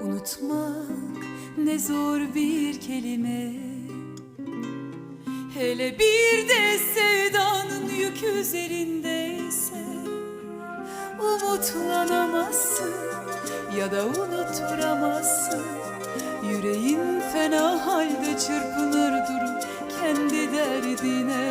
Unutmak ne zor bir kelime. Hele bir de sevdanın yükü üzerindeyse Umutlanamazsın ya da unutturamazsın Yüreğin fena halde çırpınır durur kendi derdine.